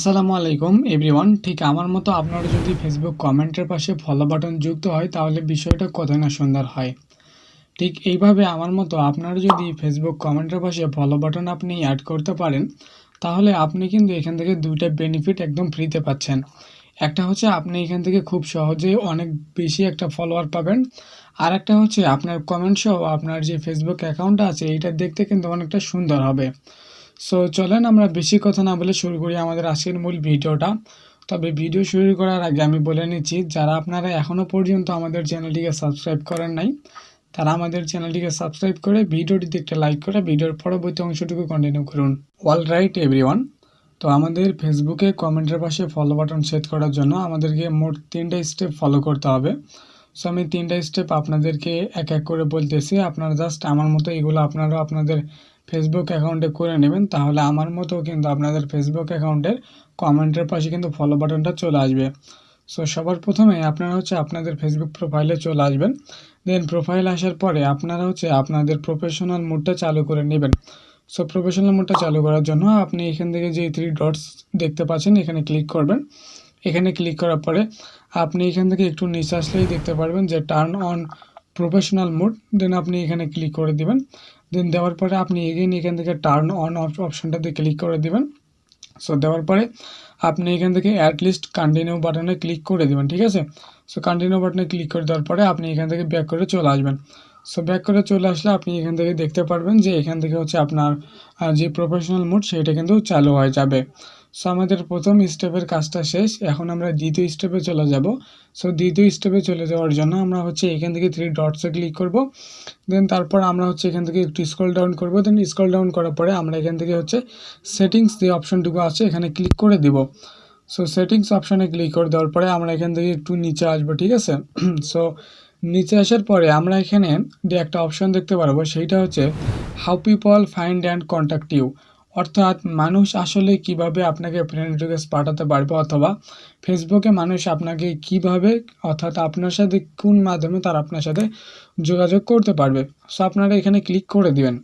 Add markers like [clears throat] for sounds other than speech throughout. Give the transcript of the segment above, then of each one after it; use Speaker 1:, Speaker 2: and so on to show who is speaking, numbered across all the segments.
Speaker 1: আসসালামু আলাইকুম এভরিওয়ান ঠিক আমার মতো আপনার যদি ফেসবুক কমেন্টের পাশে ফলো বাটন যুক্ত হয়, তাহলে বিষয়টা কতই না সুন্দর হয়। ঠিক এইভাবে আমার মতো আপনার যদি ফেসবুক কমেন্টের পাশে ফলো বাটন আপনি অ্যাড করতে পারেন, তাহলে আপনি কিন্তু এখান থেকে দুইটা বেনিফিট একদম ফ্রিতে পাচ্ছেন। একটা হচ্ছে আপনি এখান থেকে খুব সহজেই অনেক বেশি একটা ফলোয়ার পাবেন। আর একটা হচ্ছে আপনার কমেন্ট সহ আপনার যে ফেসবুক অ্যাকাউন্ট আছে, এইটা দেখতে কিন্তু অনেকটা সুন্দর হবে। সো চলেন আমরা বেশি কথা না বলে শুরু করি আমাদের আজকের মূল ভিডিওটা। তবে ভিডিও শুরু করার আগে আমি বলে নিচ্ছি, যারা আপনারা এখনও পর্যন্ত আমাদের চ্যানেলটিকে সাবস্ক্রাইব করেন নাই, তারা আমাদের চ্যানেলটিকে সাবস্ক্রাইব করে ভিডিওটিতে একটা লাইক করে ভিডিওর পরবর্তী অংশটুকু কন্টিনিউ করুন। অল রাইট এভরিওয়ান তো আমাদের ফেসবুকে কমেন্টের পাশে ফলো বাটন সেট করার জন্য আমাদেরকে মোট তিনটা স্টেপ ফলো করতে হবে। সো আমি তিনটা স্টেপ আপনাদেরকে এক এক করে বলতেছি। আপনারা জাস্ট আমার মতো এগুলো আপনারা আপনাদের ফেসবুক অ্যাকাউন্টে করে নেবেন। তাহলে আমার মতো কিন্তু আপনাদের ফেসবুক অ্যাকাউন্টের কমেন্টের পাশে কিন্তু ফলো বাটনটা চলে আসবে। সো সবার প্রথমে আপনারা হচ্ছে আপনাদের ফেসবুক প্রোফাইলে চলে আসবেন। দেন প্রোফাইল আসার পরে আপনারা হচ্ছে আপনাদের প্রফেশনাল মুডটা চালু করে নেবেন। সো প্রফেশনাল মুডটা চালু করার জন্য আপনি এখান থেকে যে থ্রি ডটস দেখতে পাচ্ছেন, এখানে ক্লিক করবেন। এখানে ক্লিক করার পরে আপনি এখান থেকে একটু নিচে আসলেই দেখতে পারবেন যে turn on professional mode then আপনি এখানে ক্লিক করে দিবেন। দেন দেওয়ার পরে আপনি এগেইন এখান থেকে টার্ন অন অপশনটাতে ক্লিক করে দিবেন। সো দেওয়ার পরে আপনি এখান থেকে অ্যাটলিস্ট কন্টিনিউ বাটনে ক্লিক করে দেবেন, ঠিক আছে? সো কন্টিনিউ বাটনে ক্লিক করে দেওয়ার পরে আপনি এখান থেকে ব্যাক করে চলে আসবেন। সো ব্যাক করে চলে আসলে আপনি এখান থেকে দেখতে পারবেন যে এখান থেকে হচ্ছে আপনার যে প্রফেশনাল মুড সেটা কিন্তু চালু হয়ে যাবে। সো আমাদের প্রথম স্টেপের কাজটা শেষ। এখন আমরা দ্বিতীয় স্টেপে চলে যাব। সো দ্বিতীয় স্টেপে চলে যাওয়ার জন্য আমরা হচ্ছে এখান থেকে থ্রি ডটসে ক্লিক করব। দেন তারপর আমরা হচ্ছে এখান থেকে একটু স্ক্রল ডাউন করব। দেন স্ক্রল ডাউন করার পরে আমরা এখান থেকে হচ্ছে সেটিংস যে অপশনটুকু আছে এখানে ক্লিক করে দিব। সো সেটিংস অপশানে ক্লিক করে দেওয়ার পরে আমরা এখান থেকে একটু নিচে আসব, ঠিক আছে? [clears throat] সো নিচে আসার পরে আমরা এখানে যে একটা অপশন দেখতে পারব, সেইটা হচ্ছে how people find and contact you অর্থাৎ মানুষ আসলে কীভাবে আপনাকে ফ্রেন্ড রিকোয়েস্ট পাঠাতে পারবে অথবা ফেসবুকে মানুষ আপনাকে কীভাবে, অর্থাৎ আপনার সাথে কোন মাধ্যমে তারা আপনার সাথে যোগাযোগ করতে পারবে? সো আপনারা এখানে ক্লিক করে দিবেন।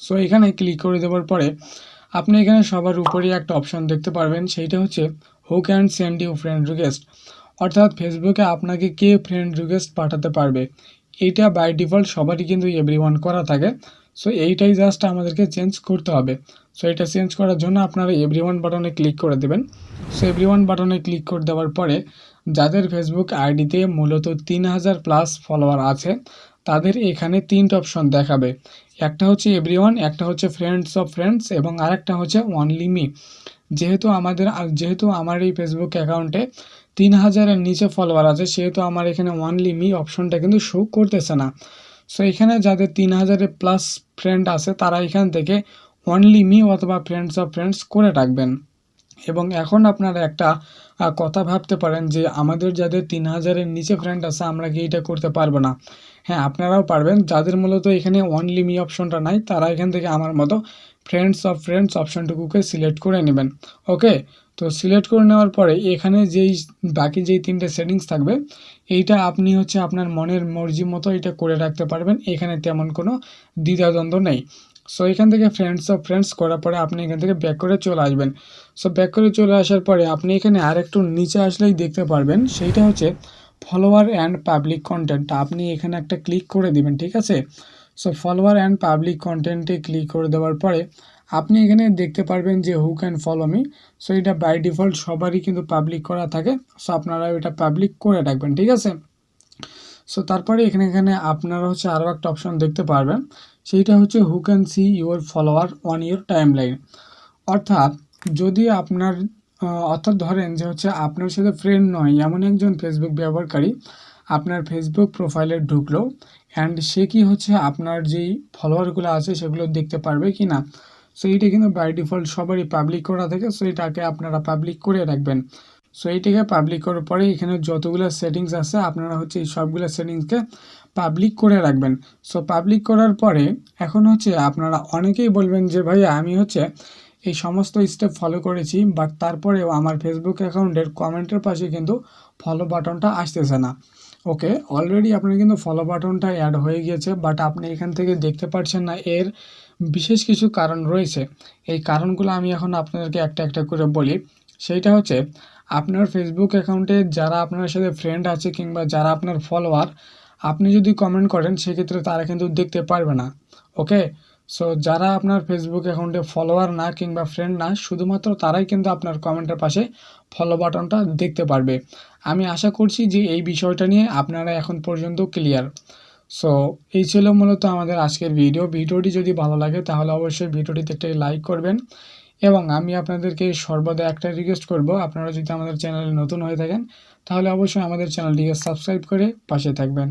Speaker 1: সো এখানে ক্লিক করে দেওয়ার পরে আপনি এখানে সবার উপরেই একটা অপশন দেখতে পারবেন, সেইটা হচ্ছে who can send you friend request অর্থাৎ ফেসবুকে আপনাকে কে ফ্রেন্ড রিকোয়েস্ট পাঠাতে পারবে? এটা বাই ডিফল্ট সবারই কিন্তু এভরি করা থাকে। সো এইটাই জাস্ট আমাদেরকে চেঞ্জ করতে হবে। সো এটা চেঞ্জ করার জন্য আপনারা এভরি ওয়ান বাটনে ক্লিক করে দেবেন। সো এভরি ওয়ান বাটনে ক্লিক করে দেওয়ার পরে যাদের ফেসবুক আইডিতে মূলত তিন হাজার প্লাস ফলোয়ার আছে, তাদের এখানে তিনটা অপশন দেখাবে। একটা হচ্ছে এভরি ওয়ান একটা হচ্ছে ফ্রেন্ডস অফ ফ্রেন্ডস এবং আরেকটা হচ্ছে অনলি মি যেহেতু আমাদের, যেহেতু আমার এই ফেসবুক অ্যাকাউন্টে তিন হাজারের নিচে ফলোয়ার আছে, সেহেতু আমার এখানে অনলি মি অপশনটা কিন্তু শো করতেছে না। সো এখানে যাদের তিন হাজারের প্লাস ফ্রেন্ড আছে, তারা এখান থেকে অনলি মি অথবা ফ্রেন্ডস অফ ফ্রেন্ডস করে রাখবেন। এবং এখন আপনারা একটা কথা ভাবতে পারেন যে আমাদের যাদের তিন হাজারের নিচে ফ্রেন্ড আছে, আমরা কি এটা করতে পারব না? হ্যাঁ আপনারাও পারবেন। যাদের মূলত এখানে অনলি মি অপশনটা নাই, তারা এখান থেকে আমার মতো ফ্রেন্ডস অফ ফ্রেন্ডস অপশনটুকুকে সিলেক্ট করে নেবেন। ওকে তো সিলেক্ট করে নেওয়ার পরে এখানে যেই বাকি যেই তিনটে সেটিংস থাকবে, এইটা আপনি হচ্ছে আপনার মনের মর্জি মতো এটা করে রাখতে পারবেন। এখানে তেমন কোনো দ্বিধাদ্বন্দ্ব নেই। সো এখান থেকে ফ্রেন্ডস অফ ফ্রেন্ডস করার পরে আপনি এখান থেকে ব্যাক করে চলে আসবেন। সো ব্যাক করে চলে আসার পরে আপনি এখানে আর একটু নিচে আসলেই দেখতে পারবেন, সেইটা হচ্ছে ফলোয়ার অ্যান্ড পাবলিক কন্টেন্ট আপনি এখানে একটা ক্লিক করে দিবেন, ঠিক আছে? সো ফলোয়ার অ্যান্ড পাবলিক কন্টেন্টে ক্লিক করে দেওয়ার পরে আপনি এখানে দেখতে পারবেন যে who can follow me so এটা বাই ডিফল্ট সবারই কিন্তু পাবলিক করা থাকে। সো আপনারা এটা পাবলিক করে রাখবেন, ঠিক আছে? সো তারপরে এখানে এখানে আপনারা হচ্ছে আরও একটা অপশন দেখতে পারবেন। সেইটা হচ্ছে who can see your follower on your timeline অর্থাৎ যদি আপনার অর্থাৎ ধরেন যে হচ্ছে আপনার সাথে ফ্রেন্ড নয়, এমন একজন ফেসবুক ব্যবহারকারী আপনার ফেসবুক প্রোফাইলে ঢুকলো অ্যান্ড সে কি হচ্ছে? আপনার যেই ফলোয়ারগুলো আছে, সেগুলো দেখতে পারবে কি না? সো এইটা কিন্তু বাই ডিফল্ট সবারই পাবলিক করা থাকে। সো এটাকে আপনারা পাবলিক করে রাখবেন। সো এইটাকে পাবলিক করার পরে এখানে যতগুলো সেটিংস আছে, আপনারা হচ্ছে এই সবগুলো সেটিংসকে পাবলিক করে রাখবেন। সো পাবলিক করার পরে এখন হচ্ছে আপনারা অনেকেই বলবেন যে ভাই আমি হচ্ছে এই সমস্ত স্টেপ ফলো করেছি বাট তারপরেও আমার ফেসবুক অ্যাকাউন্টের কমেন্টের পাশে কিন্তু ফলো বাটনটা আসতেছে না। ওকে অলরেডি আপনার কিন্তু ফলো বাটনটা অ্যাড হয়ে গিয়েছে বাট আপনি এখান থেকে দেখতে পাচ্ছেন না, এর বিশেষ কিছু কারণ রয়েছে। এই কারণগুলো আমি এখন আপনাদেরকে একটা একটা করে বলি। সেইটা হচ্ছে, আপনার ফেসবুক অ্যাকাউন্টে যারা আপনার সাথে ফ্রেন্ড আছে কিংবা যারা আপনার ফলোয়ার আপনি যদি কমেন্ট করেন, সেক্ষেত্রে তারা কিন্তু দেখতে পারবে না ওকে সো যারা আপনার ফেসবুক অ্যাকাউন্টে ফলোয়ার না কিংবা ফ্রেন্ড না, শুধুমাত্র তারাই কিন্তু আপনার কমেন্টের পাশে ফলো বাটনটা দেখতে পারবে। আমি আশা করছি যে এই বিষয়টা নিয়ে আপনারা এখন পর্যন্ত ক্লিয়ার সো এই ছিল মূলত আমাদের আজকের ভিডিও ভিডিওটি যদি ভালো লাগে, তাহলে অবশ্যই ভিডিওটিতে একটি লাইক করবেন। এবং আমি আপনাদেরকে সর্বদা একটা রিকোয়েস্ট করব, আপনারা যদি আমাদের চ্যানেলে নতুন হয়ে থাকেন, তাহলে অবশ্যই আমাদের চ্যানেলটিকে সাবস্ক্রাইব করে পাশে থাকবেন।